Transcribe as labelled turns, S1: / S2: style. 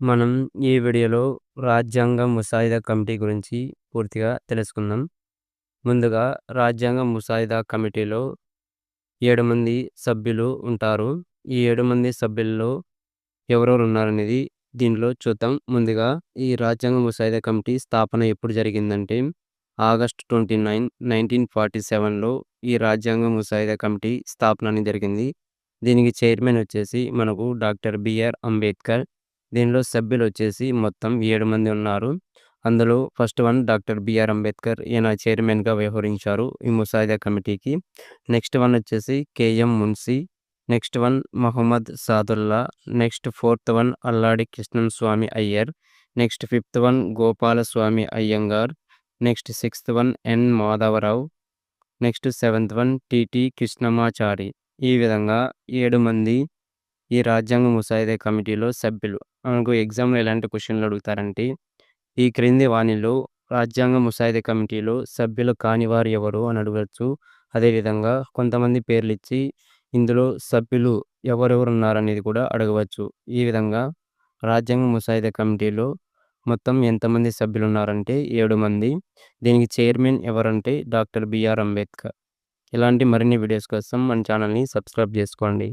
S1: మనం ఈ వీడియోలో రాజ్యాంగ ముసాయిదా కమిటీ గురించి పూర్తిగా తెలుసుకుందాం. ముందుగా రాజ్యాంగ ముసాయిదా కమిటీలో ఏడు మంది సభ్యులు ఉంటారు. ఈ ఏడు మంది సభ్యుల్లో ఎవరెవరు ఉన్నారనేది దీనిలో చూద్దాం. ముందుగా ఈ రాజ్యాంగ ముసాయిదా కమిటీ స్థాపన ఎప్పుడు జరిగిందంటే August twenty nine nineteen forty సెవెన్లో ఈ రాజ్యాంగ ముసాయిదా కమిటీ స్థాపన అనేది జరిగింది. దీనికి చైర్మన్ వచ్చేసి మనకు డాక్టర్ బిఆర్ అంబేద్కర్. దీనిలో సభ్యులు వచ్చేసి మొత్తం ఏడు మంది ఉన్నారు. అందులో first one doctor BR Ambedkar ఈయన చైర్మన్గా వ్యవహరించారు ఈ ముసాయిదా కమిటీకి. నెక్స్ట్ వన్ వచ్చేసి KM Munshi next one Mohammed Saadulla next fourth one Alladi Krishnan Swami Ayyar next fifth one Gopalaswami Ayyangar next sixth one N Madhavarao next seventh one TT Krishnamachari. ఈ విధంగా ఏడు మంది ఈ రాజ్యాంగ ముసాయిదా కమిటీలో సభ్యులు. మనకు ఎగ్జామ్లో ఎలాంటి క్వశ్చన్లు అడుగుతారంటే ఈ క్రింది వాణిలో రాజ్యాంగ ముసాయిదా కమిటీలో సభ్యులు కాని వారు ఎవరు అని అడగచ్చు. అదేవిధంగా కొంతమంది పేర్లు ఇచ్చి ఇందులో సభ్యులు ఎవరెవరు ఉన్నారనేది కూడా అడగవచ్చు. ఈ విధంగా రాజ్యాంగ ముసాయిదా కమిటీలో మొత్తం ఎంతమంది సభ్యులు ఉన్నారంటే ఏడు మంది. దీనికి చైర్మన్ ఎవరంటే డాక్టర్ బిఆర్ అంబేద్కర్. ఇలాంటి మరిన్ని వీడియోస్ కోసం మన ఛానల్ని సబ్స్క్రైబ్ చేసుకోండి.